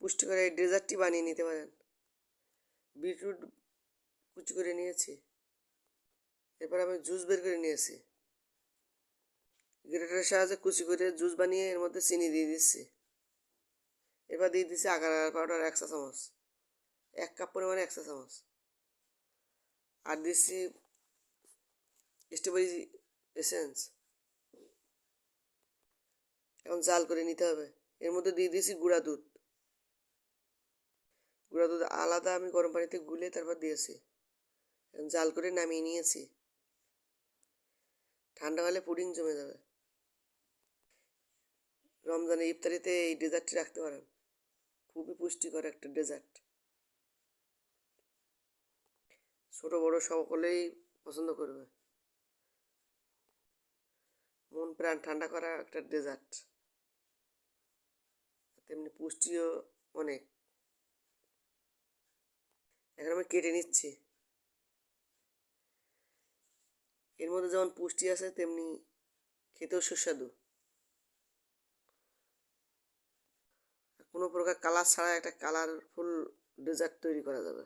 পুষ্টিকর এই ডেজার্টটি বানিয়ে নিতে পারেন। বিটরুট কুচি করে নিয়েছি। এরপর আমি জুস বের করে নিয়েছি। গ্রেটারের সাহায্যে কুচি করে জুস বানিয়ে এর মধ্যে চিনি দিয়ে দিচ্ছি। এবার দিয়ে দিচ্ছি আগার পাউডার এক চা চামচ। এক কাপ পরিমাণে এক চা চামচ। আর দিচ্ছি স্ট্রবেরি এসেন্স। এখন জাল করে নিতে হবে। এর মধ্যে দিয়ে দিয়েছি গুঁড়া দুধ। গুঁড়া দুধ আলাদা আমি গরম পানিতে গুলে তারপর দিয়েছি। জাল করে নামিয়ে নিয়েছি। ঠান্ডা হলে পুডিং জমে যাবে। রমজানের ইফতারিতে এই ডেজার্টটি রাখতে পারেন। খুবই পুষ্টিকর একটা ডেজার্ট। ছোট, বড় সকলেই পছন্দ করবে। মন প্রাণ ঠান্ডা করা একটা ডেজার্ট। তেমনি পুষ্টিও অনেক। কেটে নিচ্ছি। এর মধ্যে যেমন পুষ্টি আছে, তেমনি খেতেও সুস্বাদু। কোনো প্রকার কালার ছাড়া একটা কালারফুল ডেজার্ট তৈরি করা যাবে।